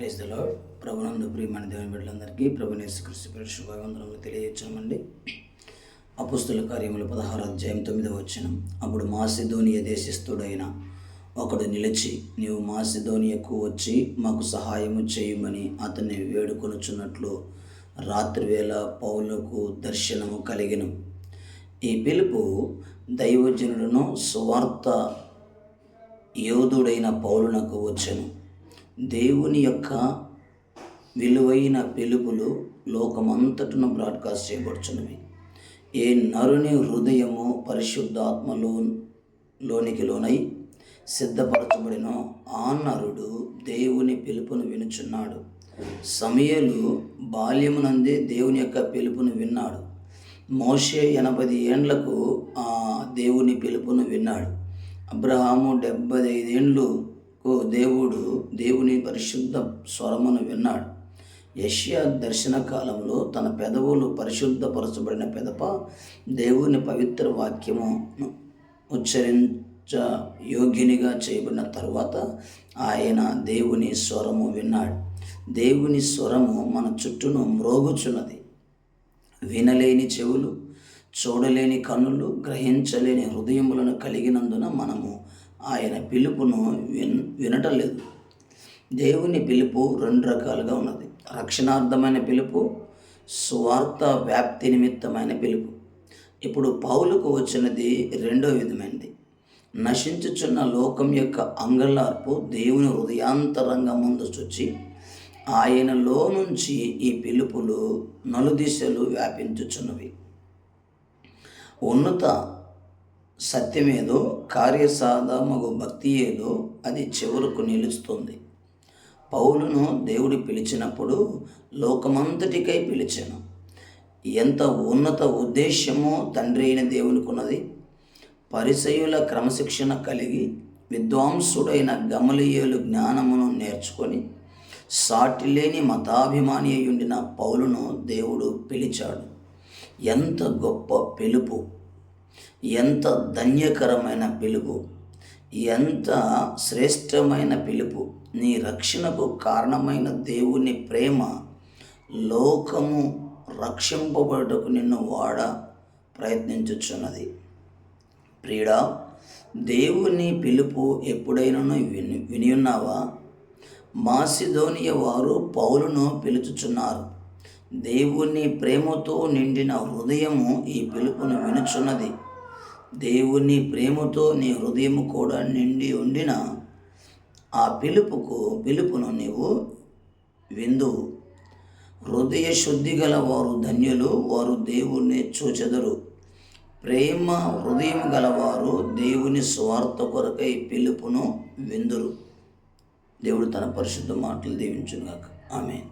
Praise the lord. ప్రభునందు ప్రియమైన దేవుని బిడ్డలందరికీ ప్రభు యేసుక్రీస్తు శుభవందనములు తెలియజేచ్చామండి అపుస్తుల కార్యములు పదహారు అధ్యాయం తొమ్మిదవ వచ్చిన అప్పుడు మాసిధోనియ దేశస్థుడైన ఒకడు నిలిచి నీవు మాసిధోనియకు వచ్చి మాకు సహాయము చేయమని అతన్ని వేడుకొనుచున్నట్లు రాత్రివేళ పౌలకు దర్శనము కలిగెను. ఈ పిలుపు దైవజనుడును సువార్త యోధుడైన పౌలునకు వచ్చెను. దేవుని యొక్క విలువైన పిలుపులు లోకమంతటను బ్రాడ్కాస్ట్ చేయబడుచున్నవి. ఏ నరుని హృదయము పరిశుద్ధాత్మలో లోనికి లోనై సిద్ధపరచబడినో ఆ నరుడు దేవుని పిలుపును వినుచున్నాడు. సమయలు బాల్యమునందే దేవుని యొక్క పిలుపును విన్నాడు. మోషే ఎనభై ఏండ్లకు ఆ దేవుని పిలుపును విన్నాడు. అబ్రహాము డెబ్బై ఐదేండ్లు దేవుడు దేవుని పరిశుద్ధ స్వరమును విన్నాడు. యష్యా దర్శన కాలంలో తన పెదవులు పరిశుద్ధపరచబడిన పెదప దేవుని పవిత్ర వాక్యము ఉచ్చరించ యోగ్యునిగా చేయబడిన తరువాత ఆయన దేవుని స్వరము విన్నాడు. దేవుని స్వరము మన చుట్టూను మ్రోగుచున్నది. వినలేని చెవులు చూడలేని కన్నులు గ్రహించలేని హృదయములను కలిగినందున మనము ఆయన పిలుపును విన్ వినటం లేదు. దేవుని పిలుపు రెండు రకాలుగా ఉన్నది. రక్షణార్థమైన పిలుపు స్వార్థ వ్యాప్తి నిమిత్తమైన పిలుపు. ఇప్పుడు పౌలుకు వచ్చినది రెండో విధమైనది. నశించుచున్న లోకం యొక్క అంగళార్పు దేవుని హృదయాంతరంగం ముందు చూచి ఆయనలో నుంచి ఈ పిలుపులు నలుదిశలు వ్యాపించుచున్నవి. ఉన్నత సత్యమేదో కార్యసాధమగు భక్తి ఏదో అది చివరకు నిలుస్తుంది. పౌలును దేవుడు పిలిచినప్పుడు లోకమంతటికై పిలిచాను. ఎంత ఉన్నత ఉద్దేశ్యమో తండ్రి అయిన దేవునికున్నది. పరిసయుల క్రమశిక్షణ కలిగి విద్వాంసుడైన గమలీయులు జ్ఞానమును నేర్చుకొని సాటిలేని మతాభిమాని అయ్యుండిన పౌలును దేవుడు పిలిచాడు. ఎంత గొప్ప పిలుపు! ఎంత ధన్యకరమైన పిలుపు ఎంత శ్రేష్టమైన పిలుపు. నీ రక్షణకు కారణమైన దేవుని ప్రేమ లోకము రక్షింపబడుటకు నిన్ను వాడ ప్రయత్నించుచున్నది. ప్రియుడా దేవుని పిలుపు ఎప్పుడైనా విని విని ఉన్నావా మాసిధోనియ వారు పౌలును పిలుచుచున్నారు. దేవుని ప్రేమతో నిండిన హృదయము ఈ పిలుపును వినుచున్నది. దేవుని ప్రేమతో నీ హృదయం కూడా నిండి ఉండిన ఆ పిలుపుకు పిలుపును నీవు విందువు హృదయ శుద్ధి గల వారు ధన్యులు వారు దేవుణ్ణి చూచెదరు. ప్రేమ హృదయం గలవారు దేవుని స్వార్థ కొరకై పిలుపును విందురు. దేవుడు తన పరిశుద్ధ మాటలు దీవించుగాక ఆమె